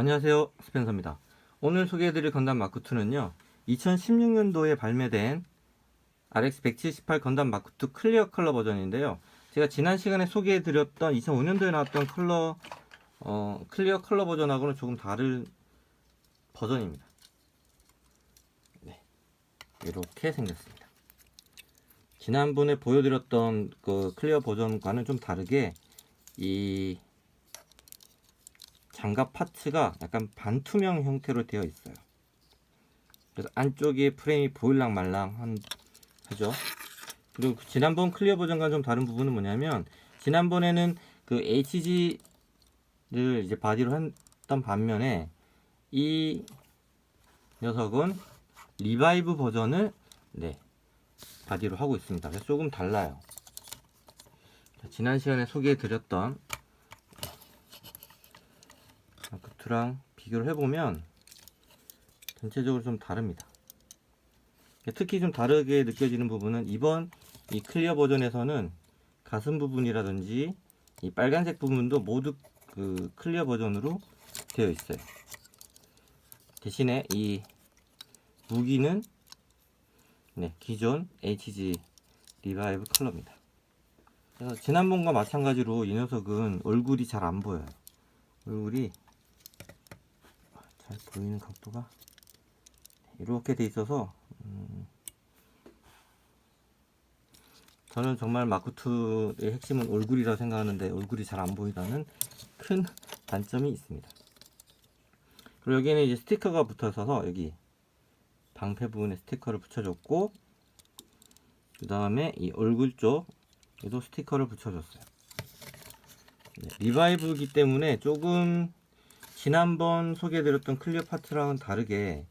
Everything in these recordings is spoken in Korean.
안녕하세요. 스펜서입니다. 오늘 소개해드릴 건담 마크2는요 2016년도에 발매된 RX 178 건담 마크2 클리어 컬러 버전인데요. 제가 지난 시간에 소개해드렸던 2005년도에 나왔던 컬러 어, 클리어 컬러 버전하고는 조금 다른 버전입니다. 네, 이렇게 생겼습니다. 지난번에 보여드렸던 그 클리어 버전과는 좀 다르게 이 장갑 파츠가 약간 반투명 형태로 되어 있어요. 그래서 안쪽에 프레임이 보일랑 말랑 하죠. 그리고 그 지난번 클리어 버전과 좀 다른 부분은 뭐냐면 지난번에는 그 HG를 이제 바디로 했던 반면에 이 녀석은 리바이브 버전을 네 바디로 하고 있습니다. 그래서 조금 달라요. 자, 지난 시간에 소개해 드렸던 마크2랑 비교를 해보면 전체적으로 좀 다릅니다. 특히 좀 다르게 느껴지는 부분은 이번 이 클리어 버전에서는 가슴 부분이라든지 이 빨간색 부분도 모두 그 클리어 버전으로 되어 있어요. 대신에 이 무기는 네, 기존 HG 리바이브 컬러입니다. 그래서 지난번과 마찬가지로 이 녀석은 얼굴이 잘 안 보여요. 얼굴이 잘 보이는 각도가 이렇게 돼 있어서 음, 저는 정말 마크2의 핵심은 얼굴이라 생각하는데 얼굴이 잘 안 보이다는 큰 단점이 있습니다. 그리고 여기는 이제 스티커가 붙어 있어서 여기 방패 부분에 스티커를 붙여줬고 그 다음에 이 얼굴 쪽에도 스티커를 붙여줬어요. 네, 리바이브이기 때문에 조금 지난번 소개해드렸던 클리어 파트랑은 다르게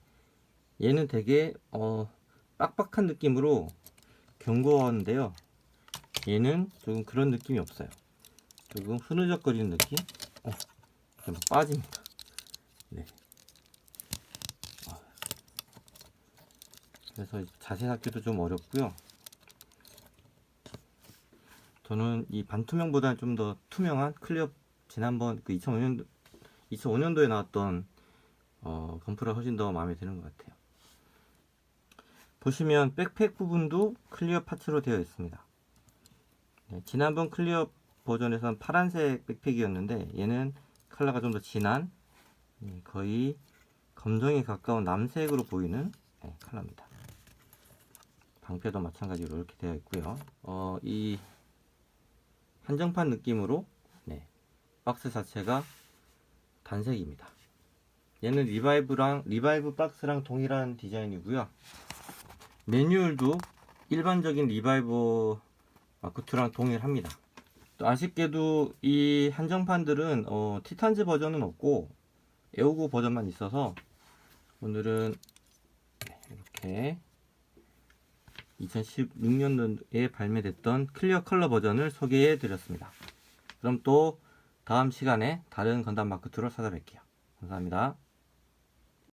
얘는 되게 어, 빡빡한 느낌으로 견고한데요. 얘는 조금 그런 느낌이 없어요. 조금 흐느적거리는 느낌? 어, 좀 빠집니다. 네. 어. 그래서 자세 잡기도 좀 어렵고요. 저는 이 반투명보다는 좀 더 투명한 클리어 지난번 그 2005년도 2005년도에 나왔던 어, 건프가 훨씬 더 마음에 드는 것 같아요. 보시면 백팩 부분도 클리어 파츠로 되어 있습니다. 네, 지난번 클리어 버전에서는 파란색 백팩이었는데 얘는 컬러가 좀 더 진한 네, 거의 검정에 가까운 남색으로 보이는 네, 컬러입니다. 방패도 마찬가지로 이렇게 되어 있고요. 어, 이 한정판 느낌으로 네, 박스 자체가 단색입니다. 얘는 리바이브랑 리바이브 박스랑 동일한 디자인이고요. 매뉴얼도 일반적인 리바이브 마크2랑 동일합니다. 또 아쉽게도 이 한정판들은 어, 티탄즈 버전은 없고 에오고 버전만 있어서 오늘은 이렇게 2016년도에 발매됐던 클리어 컬러 버전을 소개해 드렸습니다. 그럼 또 다음 시간에 다른 건담 마크2로 찾아뵐게요. 감사합니다.